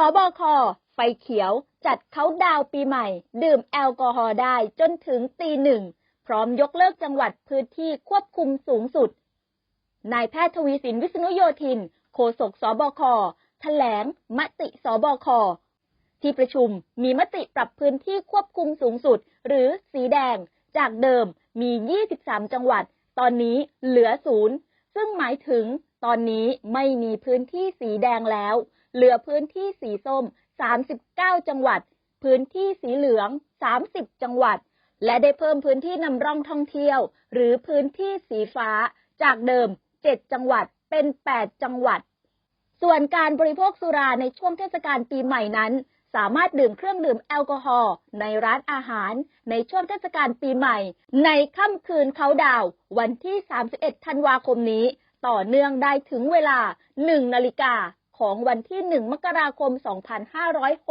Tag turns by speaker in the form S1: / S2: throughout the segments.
S1: สบค ไฟเขียว จัดเขาดาวปีใหม่ ดื่มแอลกอฮอล์ได้จนถึงตีหนึ่ง พร้อมยกเลิกจังหวัดพื้นที่ควบคุมสูงสุด นายแพทย์ทวีสินวิษณุโยธิน โฆษกสบค แถลง มติสบค ที่ประชุมมีมติปรับพื้นที่ควบคุมสูงสุด หรือสีแดง จากเดิมมี 23 จังหวัด ตอนนี้เหลือศูนย์ซึ่งหมายถึงตอนนี้ไม่มีพื้นที่สีแดงแล้ว เหลือพื้นที่สีส้ม 39 จังหวัด พื้นที่สีเหลือง 30 จังหวัด และได้เพิ่มพื้นที่นำร่องท่องเที่ยว หรือพื้นที่สีฟ้า จากเดิม 7 จังหวัด เป็น 8 จังหวัด ส่วนการบริโภคสุราในช่วงเทศกาลปีใหม่นั้น สามารถดื่มเครื่องดื่มแอลกอฮอล์ในร้านอาหาร ในช่วงเทศกาลปีใหม่ ในค่ำคืนเขาดาววันที่ 31 ธันวาคมนี้ ต่อเนื่องได้ถึงเวลา 1 นาฬิกา ของวันที่ 1 มกราคม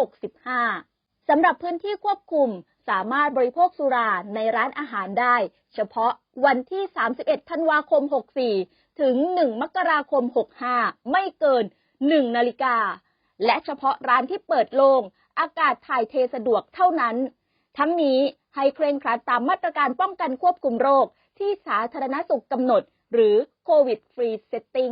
S1: 2565 สำหรับพื้นที่ควบคุมสามารถบริโภคสุราในร้านอาหารได้ เฉพาะวันที่ 31 ธันวาคม 64 ถึง 1 มกราคม 65 ไม่เกิน 1 นาฬิกา และเฉพาะร้านที่เปิดโลง อากาศถ่ายเทสะดวกเท่านั้น ทั้งนี้ให้เคร่งครัดตามมาตรการป้องกันควบคุมโรคที่สาธารณสุขกำหนด หรือโควิดฟรีเซตติ้ง